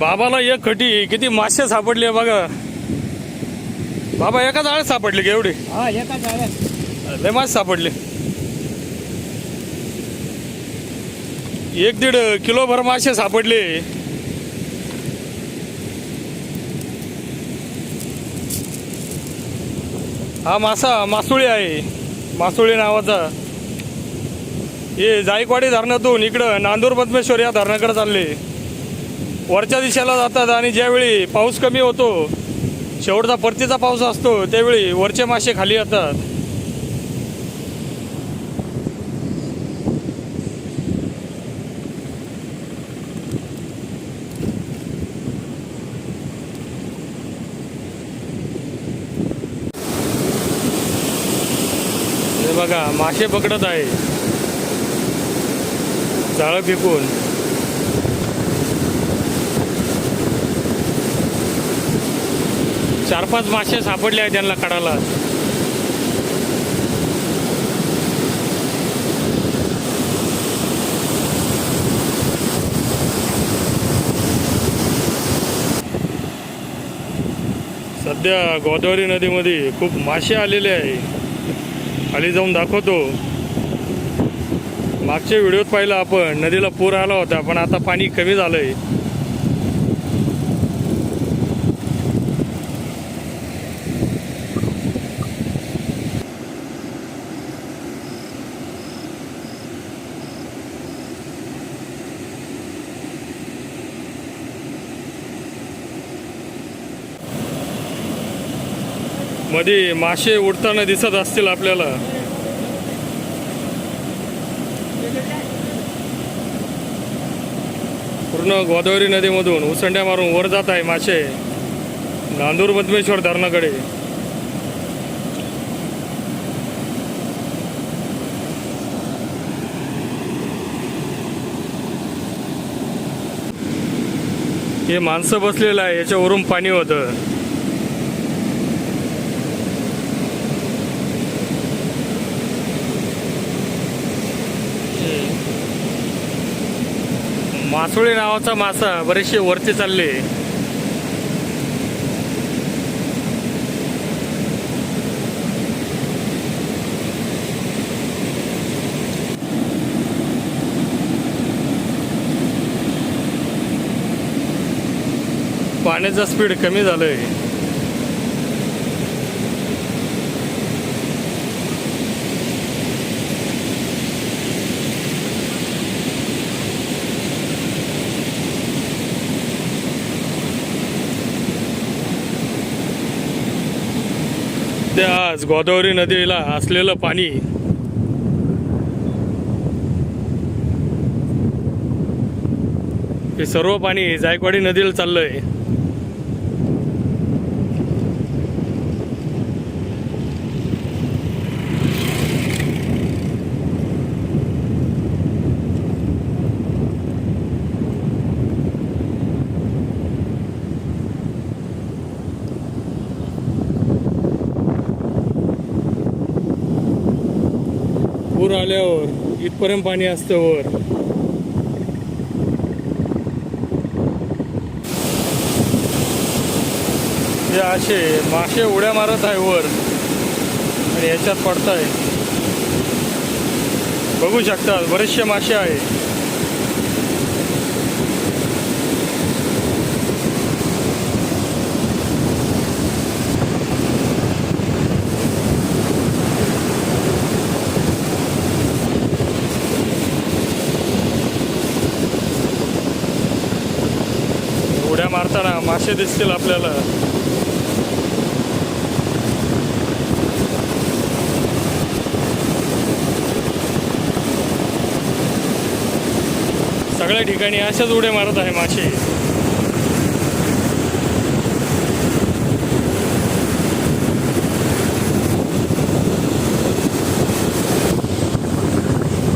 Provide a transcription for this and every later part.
बाबाला एक खटी किती मासे सापडले बघा. बाबा एका जाळ्यात सापडले का एवढे? हा एका जाळ्यात लय मासे सापडले. एक दीड किलो भर मासे सापडले. हा मासा मासुळी आहे. मासुळी नावाचा. हे जायकवाडी धरणातून इकडं नांदूर पद्मेश्वर या धरणाकडे चालले. वरच्या दिशेला जातात आणि ज्यावेळी पाऊस कमी होतो शेवटचा परतीचा पाऊस असतो त्यावेळी वरचे मासे खाली येतात. हे बघा मासे पकडत आहे. जाळं फेकून. चार पाच मासे सापडले आहेत त्यांना काढायला सध्या गोदावरी नदीमध्ये खूप मासे आलेले आहे. खाली जाऊन दाखवतो. मागच्या व्हिडिओत पाहिलं आपण नदीला पूर आला होता पण आता पाणी कमी झालं आहे मध्ये मासे उडताना दिसत असतील आपल्याला. पूर्ण गोदावरी नदीमधून उसंड्या मारून वर जात आहे मासे. नांदूर पद्मेश्वर धरणाकडे. हे माणसं बसलेलं आहे याच्यावरून पाणी होतं. मासोळी नावाचा मासा बरेचसे वरती चालले. पाण्याचा स्पीड कमी झालंय. आज गोदावरी नदीला असलेलं पाणी हे सर्व पाणी जायकवाडी नदीला चाललंय. आहे आल्यावर इथपर्यंत पाणी असतं वर. हे असे मासे उड्या मारत आहे वर. आणि याच्यात पडताय. बघू शकतात बरेचसे मासे आहे उड्या मारताना दिसतील आपल्याला. सगळ्या ठिकाणी अशाच उड्या मारत आहे मासे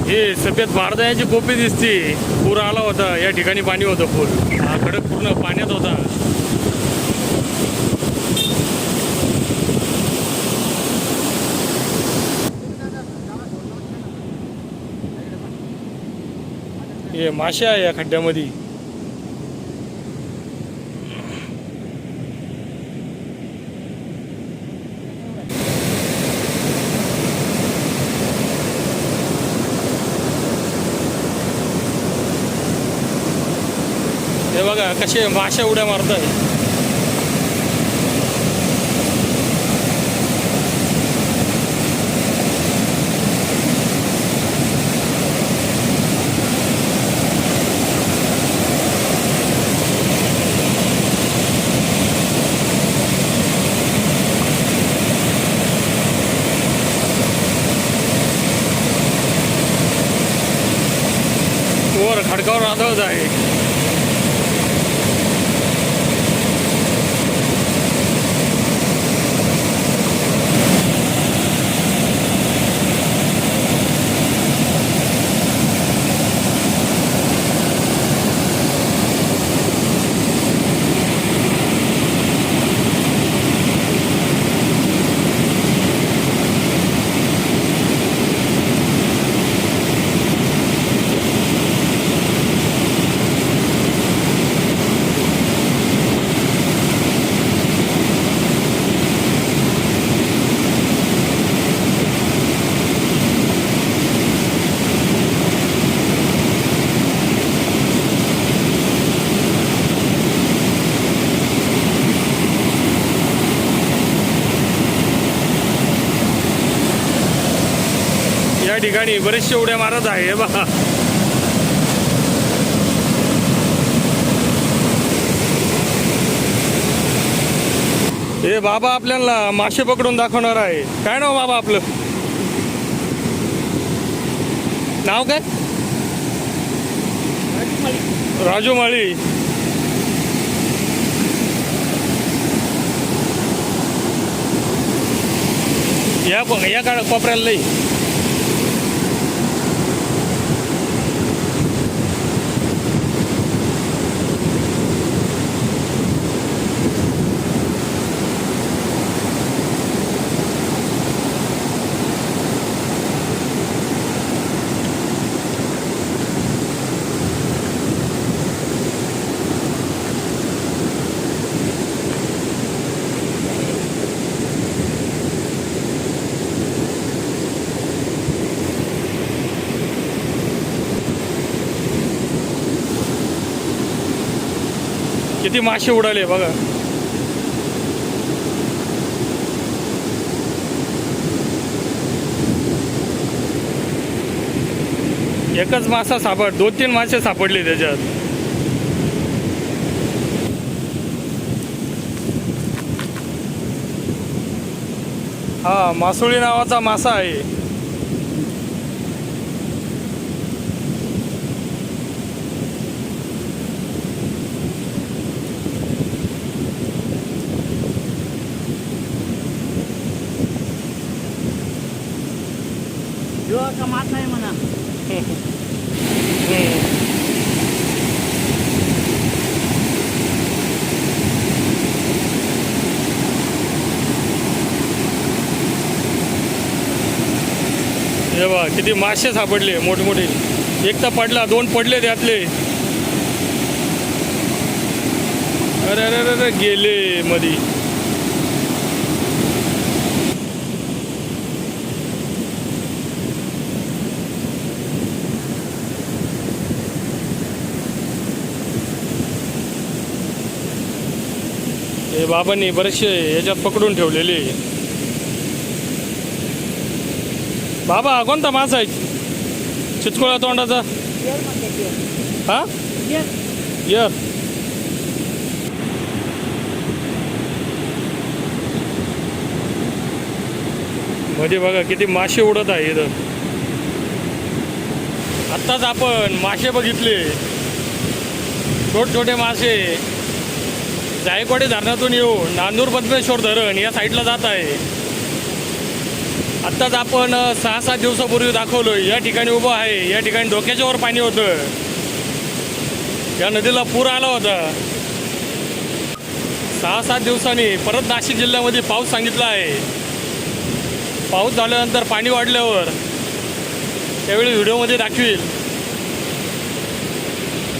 हे सफेद भारताची कोपी दिसते. पूर आला होता. या ठिकाणी पाणी होतं पूर. हा खडक पूर्ण पाण्यात होता. म्हणजे मासे आहे या खड्ड्यामध्ये. हे बघा कसे माशा उड्या मारत आहे खडकावर आदळत आहे या ठिकाणी बरेचसे उड्या मारत आहे. हे बघा. हे बाबा आपल्याला मासे पकडून दाखवणार आहे. काय नाव बाबा आपलं? नाव काय? राजू माळी. या या काळ कोपऱ्याला लई. किती मासे उडाले बघा. एकच मासा सापड दोन तीन मासे सापडले त्याच्यात. हा मासुळी नावाचा मासा आहे. हे बा किती मासे सापडले मोठमोठे. एक तर पडला दोन पडले त्यातले. अरे अरे अरे अरे गेले मधी. हे बाबांनी बरेचसे याच्यात पकडून ठेवलेले बाबा कोणता मासा आहे? चितकोळ्या तोंडाचा? हा? यर. मध्ये बघा किती मासे उडत आहे इथं. आत्ताच आपण मासे बघितले. छोटे छोटे मासे. जायकवाडी धरणातून येऊन नांदूर पद्मेश्वर धरण या साईडला जात आहे. आत्ताच आपण सहा सात दिवसापूर्वी दाखवलो या ठिकाणी उभं आहे. या ठिकाणी धोक्याच्या वर पाणी होतं. या नदीला पूर आला होता. सहा सात दिवसांनी परत नाशिक जिल्ह्यामध्ये पाऊस सांगितला आहे. पाऊस झाल्यानंतर पाणी वाढल्यावर त्यावेळी व्हिडिओमध्ये दाखवील.